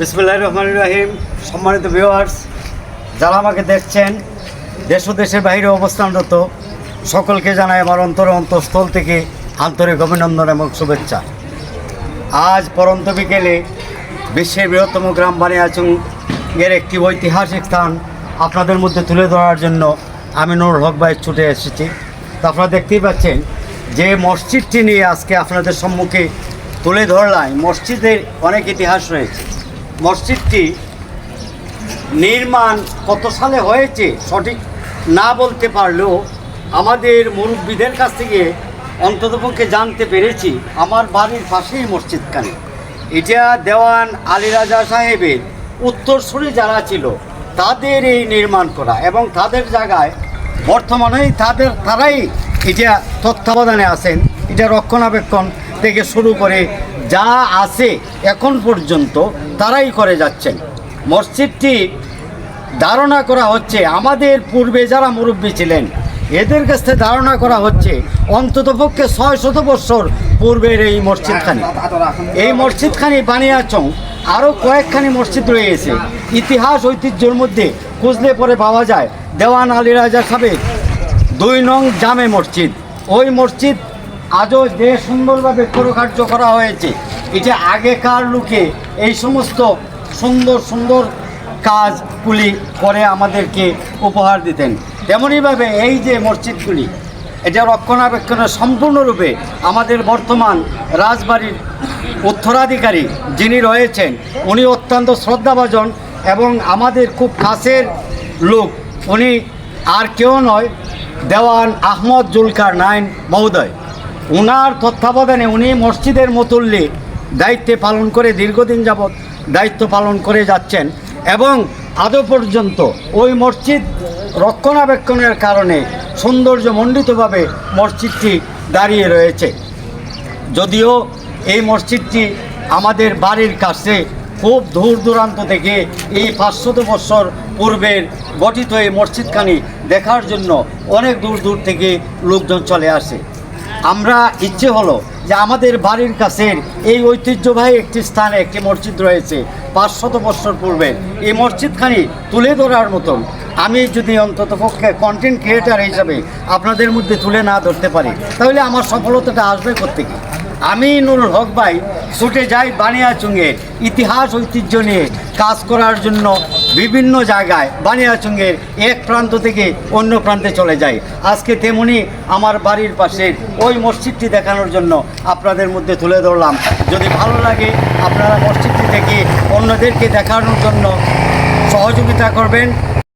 বিসমুল্লাহ রহমান রাহিম। সম্মানিত ভিউয়ার্স যারা আমাকে দেখছেন, দেশ ও দেশের বাইরে অবস্থানরত, সকলকে জানাই আমার অন্তর অন্তঃস্থল থেকে আন্তরিক অভিনন্দন এবং শুভেচ্ছা। আজ পরন্ত বিকেলে বিশ্বের বৃহত্তম গ্রাম বানিয়াচুং এর একটি ঐতিহাসিক স্থান আপনাদের মধ্যে তুলে ধরার জন্য আমি নুরুল হক ভাই ছুটে এসেছি। তো আপনারা দেখতেই পাচ্ছেন যে মসজিদটি নিয়ে আজকে আপনাদের সম্মুখে তুলে ধরলাম মসজিদের অনেক ইতিহাস রয়েছে। মসজিদটি নির্মাণ কত সালে হয়েছে সঠিক না বলতে পারলেও আমাদের মুরব্বীদের কাছ থেকে অন্ততপক্ষে জানতে পেরেছি আমার বাড়ির পাশেই মসজিদখানে। এটা দেওয়ান আলী রাজা সাহেবের উত্তরসূরি যারা ছিল, তাদের এই নির্মাণ করা এবং তাদের জায়গায় বর্তমানেই তাদের, তারাই এটা তত্ত্বাবধানে আছেন, এটা রক্ষণাবেক্ষণ থেকে শুরু করে যা আছে এখন পর্যন্ত তারাই করে যাচ্ছেন। মসজিদটি ধারণা করা হচ্ছে আমাদের পূর্বে যারা মুরব্বী ছিলেন, এদের কাছ থেকে ধারণা করা হচ্ছে অন্ততপক্ষে ছয় শত বৎসর পূর্বের এই মসজিদখানি। এই মসজিদখানি বানিয়াচং আরও কয়েকখানি মসজিদ রয়েছে। ইতিহাস ঐতিহ্যের মধ্যে খুঁজলে পরে পাওয়া যায় দেওয়ান আলী রাজা সাহেব দুই নং জামে মসজিদ। ওই মসজিদ আজও যে সুন্দরভাবে কার্য করা হয়েছে, এটা আগেকার লোকে এই সমস্ত সুন্দর সুন্দর কাজগুলি করে আমাদেরকে উপহার দিতেন। তেমনইভাবে এই যে মসজিদগুলি, এটা রক্ষণাবেক্ষণের সম্পূর্ণরূপে আমাদের বর্তমান রাজবাড়ির উত্তরাধিকারী যিনি রয়েছেন, উনি অত্যন্ত শ্রদ্ধাভাজন এবং আমাদের খুব কাছের লোক। উনি আর কেউ নয়, দেওয়ান আহমদ জুলকার নাইন মহোদয়। ওনার তত্ত্বাবধানে উনি মসজিদের মতুল্যে দায়িত্বে পালন করে দীর্ঘদিন যাবৎ দায়িত্ব পালন করে যাচ্ছেন এবং আদৌ পর্যন্ত ওই মসজিদ রক্ষণাবেক্ষণের কারণে সৌন্দর্যমণ্ডিতভাবে মসজিদটি দাঁড়িয়ে রয়েছে। যদিও এই মসজিদটি আমাদের বাড়ির কাছে খুব দূর দূরান্ত থেকে এই পাঁচশত বৎসর পূর্বের গঠিত এই মসজিদখানি দেখার জন্য অনেক দূর দূর থেকে লোকজন চলে আসে। আমরা ইচ্ছে হলো যে আমাদের বাড়ির কাছের এই ঐতিহ্যবাহী একটি স্থানে একটি মসজিদ রয়েছে, পাঁচশত বৎসর পূর্বে। এই মসজিদখানি তুলে ধরার মতন। আমি যদি অন্তত পক্ষে কন্টেন্ট ক্রিয়েটার হিসাবে আপনাদের মধ্যে তুলে না ধরতে পারি, তাহলে আমার সফলতাটা আসবে কোথেকে আমি নুরুল হক ভাই, ছুটে যাই বানিয়াচুঙ্গের ইতিহাস ঐতিহ্য নিয়ে কাজ করার জন্য বিভিন্ন জায়গায় বানিয়াচুঙ্গের এক প্রান্ত থেকে অন্য প্রান্তে চলে যায়। আজকে তেমনি আমার বাড়ির পাশের ওই মসজিদটি দেখানোর জন্য আপনাদের মধ্যে তুলে ধরলাম। যদি ভালো লাগে, আপনারা মসজিদটি থেকে অন্যদেরকে দেখানোর জন্য সহযোগিতা করবেন।